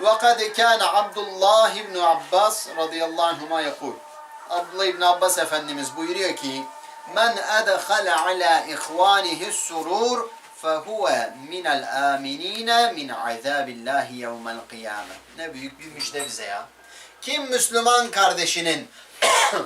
وقد كان عبد الله بن عباس رضي الله عنهما يقول Abdullah İbn Abbas Efendimiz buyuruyor ki Men edhale ala ihvanihi surur fehuve minel aminine min azabillahi yevmel kıyamet. Ne büyük bir müjde bize ya. Kim Müslüman kardeşinin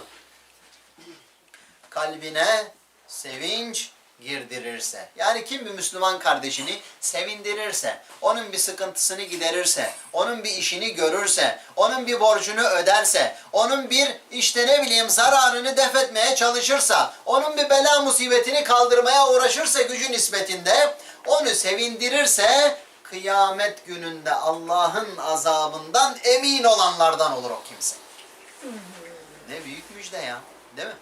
kalbine sevinç girdirirse, yani kim bir Müslüman kardeşini sevindirirse, onun bir sıkıntısını giderirse, onun bir işini görürse, onun bir borcunu öderse, onun bir işte ne bileyim zararını def etmeye çalışırsa, onun bir bela musibetini kaldırmaya uğraşırsa gücü nispetinde, onu sevindirirse, kıyamet gününde Allah'ın azabından emin olanlardan olur o kimse. Ne büyük müjde ya, değil mi?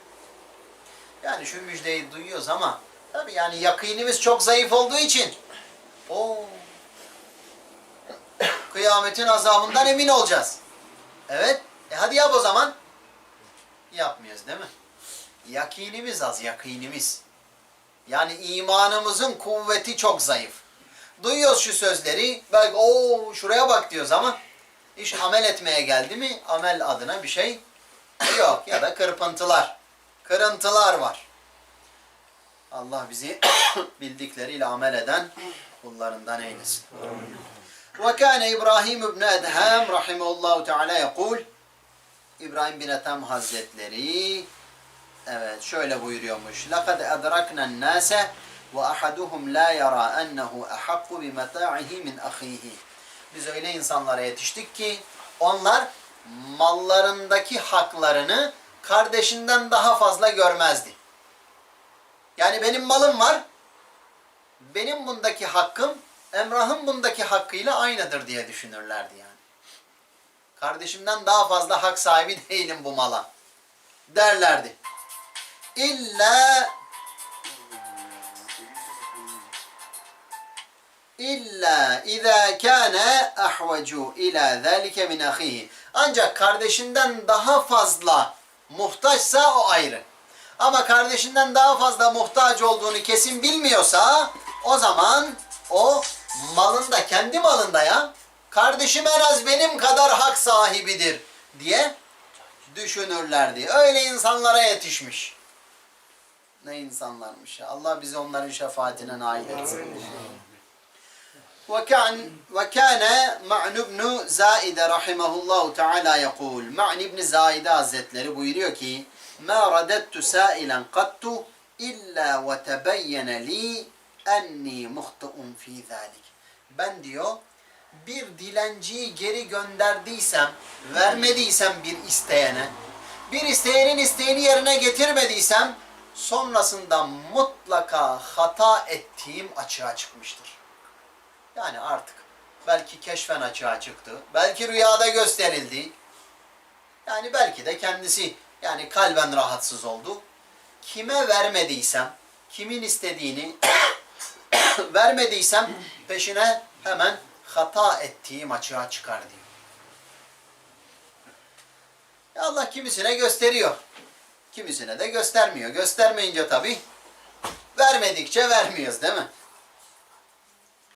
Yani şu müjdeyi duyuyoruz ama tabii yani yakınimiz çok zayıf olduğu için o kıyametin azabından emin olacağız. Evet. E hadi yap o zaman. Yapmıyoruz değil mi? Yakinimiz az, yakinimiz. Yani imanımızın kuvveti çok zayıf. Duyuyoruz şu sözleri, belki o şuraya bak diyoruz ama iş amel etmeye geldi mi amel adına bir şey yok ya da kırpıntılar, kırıntılar var. Allah bizi bildikleriyle amel eden kullarından eylesin. Ve kâne İbrahim ibn Edhem rahimehullahu teala yekul İbrahim bin Ethem Hazretleri evet şöyle buyuruyormuş. لَقَدْ أَدْرَكْنَا النَّاسَ وَأَحَدُهُمْ لَا يَرَى أَنَّهُ أَحَقُّ بِمَتَاعِهِ مِنْ أَخِيهِ Biz öyle insanlara yetiştik ki onlar mallarındaki haklarını kardeşinden daha fazla görmezdi. Yani benim malım var. Benim bundaki hakkım Emrah'ın bundaki hakkıyla aynıdır diye düşünürlerdi yani. Kardeşimden daha fazla hak sahibi değilim bu mala. Derlerdi. İlla İlla izâ kâne ahvacu ilâ zâlike min ahihi. Ancak kardeşinden daha fazla muhtaçsa o ayrı Ama kardeşinden daha fazla muhtaç olduğunu kesin bilmiyorsa o zaman o malında kendi malında ya kardeşim en az benim kadar hak sahibidir diye düşünürlerdi. Öyle insanlara yetişmiş. Ne insanlarmış ya. Allah bizi onların şefaatine nail etsin. وكان وكان معن بن زائدة رحمه الله تعالى يقول معن بن زائدة Hazretleri buyuruyor ki ما رددت سائلا قط إلا وتبين لي أني مخطئ في ذلك ben diyor bir dilenciyi geri gönderdiysem, vermediysem bir isteyene, bir isteyenin isteğini yerine getirmediysem, sonrasında mutlaka hata ettiğim açığa çıkmıştır. Yani artık belki keşfen açığa çıktı, belki rüyada gösterildi. Yani belki de kendisi yani kalben rahatsız oldu. Kime vermediysem, kimin istediğini vermediysem peşine hemen hata ettiğim açığa çıkar diyor. Allah kimisine gösteriyor. Kimisine de göstermiyor. Göstermeyince tabii vermedikçe vermiyoruz değil mi?